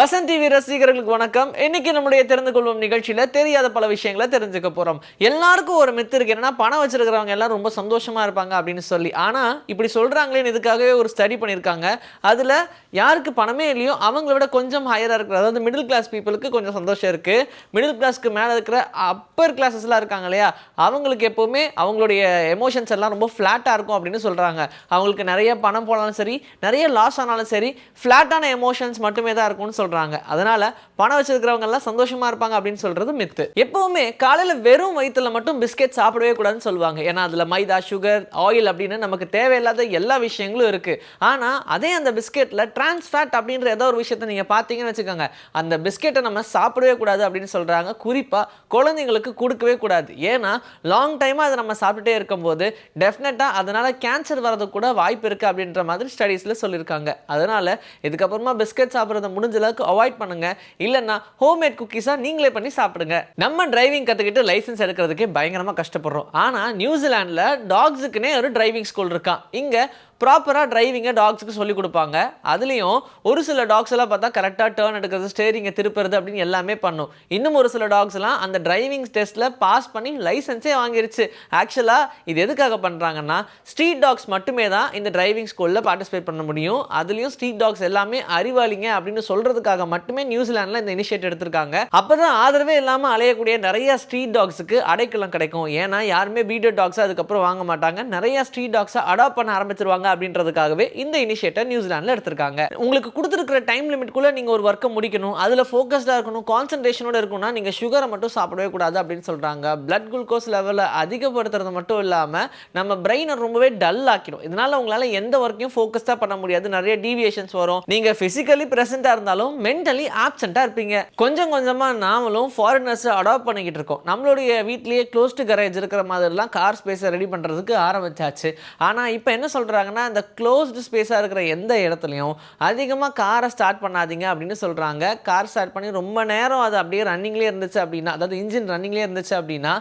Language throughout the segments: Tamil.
வசந்த் டிவி ரசிகர்களுக்கு வணக்கம். இன்னைக்கு நம்முடைய தெரிந்து கொள்வோம் நிகழ்ச்சியில தெரியாத பல விஷயங்களை தெரிஞ்சுக்க போறோம். எல்லாருக்கும் ஒரு மித்து இருக்கு. என்னன்னா பணம் வச்சிருக்கிறவங்க எல்லாம் ரொம்ப சந்தோஷமா இருப்பாங்க அப்படின்னு சொல்லி. ஆனா இப்படி சொல்றாங்களேன்னு இதுக்காகவே ஒரு ஸ்டடி பண்ணியிருக்காங்க. அதுல யாருக்கு பணமே இல்லையோ அவங்கள விட கொஞ்சம் ஹையரா இருக்கிற அதாவது மிடில் கிளாஸ் பீப்புளுக்கு கொஞ்சம் சந்தோஷம் இருக்கு. மிடில் கிளாஸ்க்கு மேல இருக்கிற அப்பர் கிளாஸஸ்லாம் இருக்காங்க இல்லையா? அவங்களுக்கு எப்பவுமே அவங்களுடைய எமோஷன்ஸ் எல்லாம் ரொம்ப ஃப்ளாட்டாக இருக்கும் அப்படின்னு சொல்றாங்க. அவங்களுக்கு நிறைய பணம் போனாலும் சரி நிறைய லாஸ் ஆனாலும் சரி ஃப்ளாட்டான எமோஷன்ஸ் மட்டுமே தான் இருக்கும்னு சொல்றாங்க. அதனால் பணம் வச்சிருக்கிறவங்கெல்லாம் சந்தோஷமாக இருப்பாங்க அப்படின்னு சொல்கிறது மித்து எப்போவுமே காலையில் வெறும் வயிற்றில் மட்டும் பிஸ்கெட் சாப்பிடவே கூடாதுன்னு சொல்லுவாங்க. ஏன்னா அதில் மைதா சுகர் ஆயில் அப்படின்னு நமக்கு தேவையில்லாத எல்லா விஷயங்களும் இருக்குது ஆனால் அதே அந்த பிஸ்கெட்டில் டிரான்ஸ்ஃபேட் அப்படின்ற ஏதோ ஒரு விஷயத்தை நீங்கள் பார்த்தீங்கன்னு வச்சுக்கோங்க. அந்த பிஸ்கெட்டை நம்ம சாப்பிடவே கூடாது அப்படின்னு சொல்கிறாங்க குறிப்பாக குழந்தைங்களுக்கு கொடுக்கவே கூடாது. ஏன்னா லாங் டைமாக அதை நம்ம சாப்பிட்டுட்டே இருக்கும்போது டெஃபினட்டாக அதனால் கேன்சர் வரதுக்கு கூட வாய்ப்பு இருக்குது அப்படின்ற மாதிரி ஸ்டடீஸில் சொல்லியிருக்காங்க. அதனால் இதுக்கப்புறமா பிஸ்கெட் சாப்பிட்றத முடிஞ்ச அளவுக்கு அவாய்ட் பண்ணுங்க. இல்லைன்னா ஹோம்மேட் குக்கீஸாக நீங்களே பண்ணி சாப்பிடுங்க. நம்ம டிரைவிங் கத்துக்கிட்டு லைசென்ஸ் எடுக்கிறதுக்கே பயங்கரமா கஷ்டப்படுறோம். ஆனா நியூசிலாண்டில் டாக்ஸுக்குன்னே ஒரு டிரைவிங் ஸ்கூல் இருக்கான் இங்க ப்ராப்பராக டிரைவிங்கை டாக்ஸுக்கு சொல்லி கொடுப்பாங்க. அதுலேயும் ஒரு சில டாக்ஸ் எல்லாம் பார்த்தா கரெக்டாக டேர்ன் எடுக்கிறது ஸ்டேரிங்கை திருப்புறது அப்படின்னு எல்லாமே பண்ணும். இன்னும் ஒரு சில டாக்ஸ் எல்லாம் அந்த டிரைவிங் டெஸ்ட்டில் பாஸ் பண்ணி லைசன்ஸே வாங்கிருச்சு. ஆக்சுவலாக இது எதுக்காக பண்ணுறாங்கன்னா ஸ்ட்ரீட் டாக்ஸ் மட்டுமே தான் இந்த டிரைவிங் ஸ்கூலில் பார்ட்டிசிபேட் பண்ண முடியும். அதுலேயும் ஸ்ட்ரீட் டாக்ஸ் எல்லாமே அறிவாளிங்க அப்படின்னு சொல்கிறதுக்காக மட்டுமே நியூசிலாண்டில் இந்த இனிஷியேட் எடுத்திருக்காங்க. அப்போ தான் ஆதரவே இல்லாமல் அலையக்கூடிய நிறைய ஸ்ட்ரீட் டாக்ஸுக்கு அடைக்கலம் கிடைக்கும். ஏன்னா யாருமே பீடர் டாக்ஸை அதுக்கப்புறம் வாங்க மாட்டாங்க. நிறைய ஸ்ட்ரீட் டாக்ஸை அடாப்ட் பண்ண ஆரம்பிச்சிருவாங்க. அப்படின்றதுக்காகவே இந்த இனிஷியேட்டை நியூசிலாண்டில் எடுத்திருக்காங்க. உங்களுக்கு கொடுத்துருக்கிற டைம் லிமிட்குள்ளே நீங்கள் ஒரு ஒர்க்கை முடிக்கணும் அதில் ஃபோக்கஸ்டாக இருக்கணும் கான்சன்ட்ரேஷனோட இருக்கணும்னா நீங்கள் சுகரை மட்டும் சாப்பிடவே கூடாது அப்படின்னு சொல்கிறாங்க பிளட் குளுக்கோஸ் லெவலை அதிகப்படுத்துறது மட்டும் இல்லாமல் நம்ம பிரெயினை ரொம்பவே டல் ஆக்கிடும். இதனால உங்களால் எந்த ஒர்க்கையும் ஃபோக்கஸ்டாக பண்ண முடியாது. நிறைய டீவியேஷன்ஸ் வரும். நீங்கள் ஃபிசிக்கலி ப்ரெசென்ட்டாக இருந்தாலும் மென்டலி ஆப்சென்ட்டாக இருப்பீங்க. கொஞ்சம் கொஞ்சமாக நாமளும் ஃபாரினர்ஸை அடாப்ட் பண்ணிக்கிட்டு இருக்கோம். நம்மளுடைய வீட்லேயே க்ளோஸ்டு கரேஜ் இருக்கிற மாதிரிலாம் கார் ஸ்பேஸை ரெடி பண்ணுறதுக்கு ஆரம்பிச்சாச்சு. ஆனால் இப்போ என்ன சொல்கிறாங்கன்னா இந்த க்ளோஸ்டு ஸ்பேஸாக இருக்கிற எந்த இடத்துலையும் அதிகமாக காரை ஸ்டார்ட் பண்ணாதீங்க அப்படின்னு சொல்கிறாங்க கார் ஸ்டார்ட் பண்ணி ரொம்ப நேரம் அது அப்படியே ரன்னிங்லேயே இருந்துச்சு அப்படின்னா அதாவது இன்ஜின் ரன்னிங்லேயே இருந்துச்சு அப்படின்னா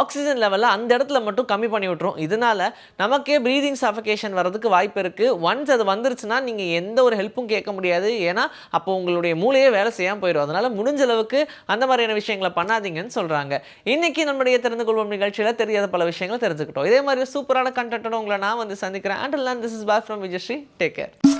ஆக்சிஜன் லெவலில் அந்த இடத்துல மட்டும் கம்மி பண்ணி விட்டுரும். இதனால நமக்கே ப்ரீதிங் சஃபகேஷன் வரதுக்கு வாய்ப்பு இருக்குது ஒன்ஸ் அது வந்துருச்சுன்னா நீங்கள் எந்த ஒரு ஹெல்ப்பும் கேட்க முடியாது. ஏன்னா அப்போ உங்களுடைய மூளையே வேலை செய்யாமல் போயிடும் அதனால் முடிஞ்ச அளவுக்கு அந்த மாதிரியான விஷயங்களை பண்ணாதீங்கன்னு சொல்கிறாங்க இன்றைக்கி நம்முடைய தெரிந்து கொள்வோம் நிகழ்ச்சியில் தெரியாத பல விஷயங்களை தெரிஞ்சுக்கிட்டோம். இதே மாதிரி சூப்பரான கண்டென்ட்டோட உங்களை நான் வந்து சந்திக்கிறேன். And this is Bal from Vijayashree. Take care.